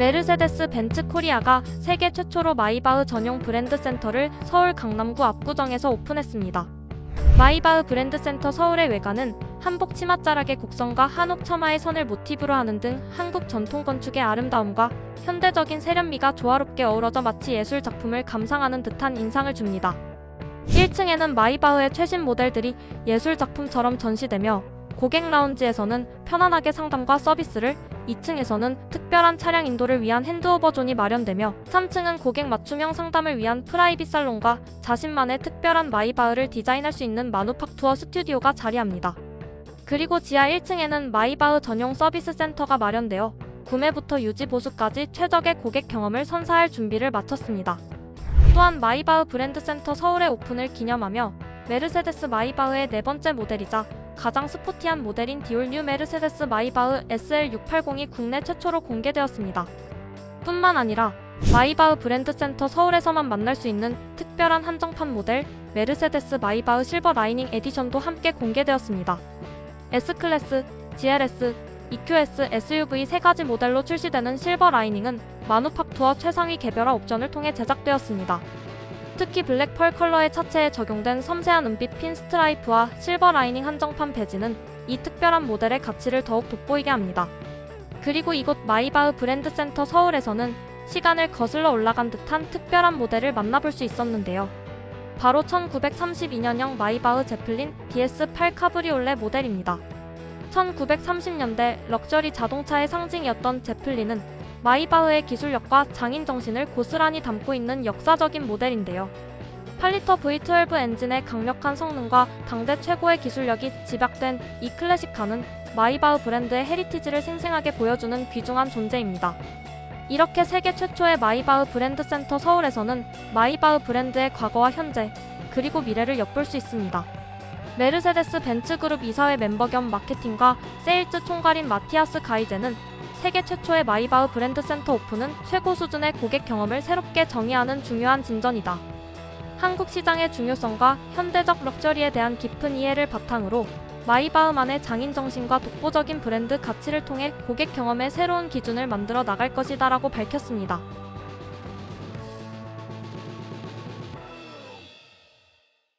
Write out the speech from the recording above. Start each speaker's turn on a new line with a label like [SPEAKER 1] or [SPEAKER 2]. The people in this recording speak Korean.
[SPEAKER 1] 메르세데스 벤츠 코리아가 세계 최초로 마이바흐 전용 브랜드 센터를 서울 강남구 압구정에서 오픈했습니다. 마이바흐 브랜드 센터 서울의 외관은 한복 치맛자락의 곡선과 한옥 처마의 선을 모티브로 하는 등 한국 전통 건축의 아름다움과 현대적인 세련미가 조화롭게 어우러져 마치 예술 작품을 감상하는 듯한 인상을 줍니다. 1층에는 마이바흐의 최신 모델들이 예술 작품처럼 전시되며 고객 라운지에서는 편안하게 상담과 서비스를 2층에서는 특별한 차량 인도를 위한 핸드오버 존이 마련되며 3층은 고객 맞춤형 상담을 위한 프라이빗 살롱과 자신만의 특별한 마이바흐를 디자인할 수 있는 마누팍투어 스튜디오가 자리합니다. 그리고 지하 1층에는 마이바흐 전용 서비스 센터가 마련되어 구매부터 유지 보수까지 최적의 고객 경험을 선사할 준비를 마쳤습니다. 또한 마이바흐 브랜드 센터 서울의 오픈을 기념하며 메르세데스 마이바흐의 네 번째 모델이자 가장 스포티한 모델인 디올 뉴 메르세데스 마이바흐 SL680이 국내 최초로 공개되었습니다. 뿐만 아니라 마이바흐 브랜드 센터 서울에서만 만날 수 있는 특별한 한정판 모델 메르세데스 마이바흐 실버 라이닝 에디션도 함께 공개되었습니다. S클래스, GLS, EQS, SUV 세 가지 모델로 출시되는 실버 라이닝은 마누팍투어 최상위 개별화 옵션을 통해 제작되었습니다. 특히 블랙 펄 컬러의 차체에 적용된 섬세한 은빛 핀 스트라이프와 실버 라이닝 한정판 배지는 이 특별한 모델의 가치를 더욱 돋보이게 합니다. 그리고 이곳 마이바흐 브랜드 센터 서울에서는 시간을 거슬러 올라간 듯한 특별한 모델을 만나볼 수 있었는데요. 바로 1932년형 마이바흐 제플린 DS8 카브리올레 모델입니다. 1930년대 럭셔리 자동차의 상징이었던 제플린은 마이바흐의 기술력과 장인 정신을 고스란히 담고 있는 역사적인 모델인데요. 8리터 V12 엔진의 강력한 성능과 당대 최고의 기술력이 집약된 이 클래식카는 마이바흐 브랜드의 헤리티지를 생생하게 보여주는 귀중한 존재입니다. 이렇게 세계 최초의 마이바흐 브랜드 센터 서울에서는 마이바흐 브랜드의 과거와 현재, 그리고 미래를 엿볼 수 있습니다. 메르세데스 벤츠 그룹 이사회 멤버 겸 마케팅과 세일즈 총괄인 마티아스 가이제는 세계 최초의 마이바흐 브랜드 센터 오픈은 최고 수준의 고객 경험을 새롭게 정의하는 중요한 진전이다. 한국 시장의 중요성과 현대적 럭셔리에 대한 깊은 이해를 바탕으로 마이바흐만의 장인 정신과 독보적인 브랜드 가치를 통해 고객 경험의 새로운 기준을 만들어 나갈 것이다라고 밝혔습니다.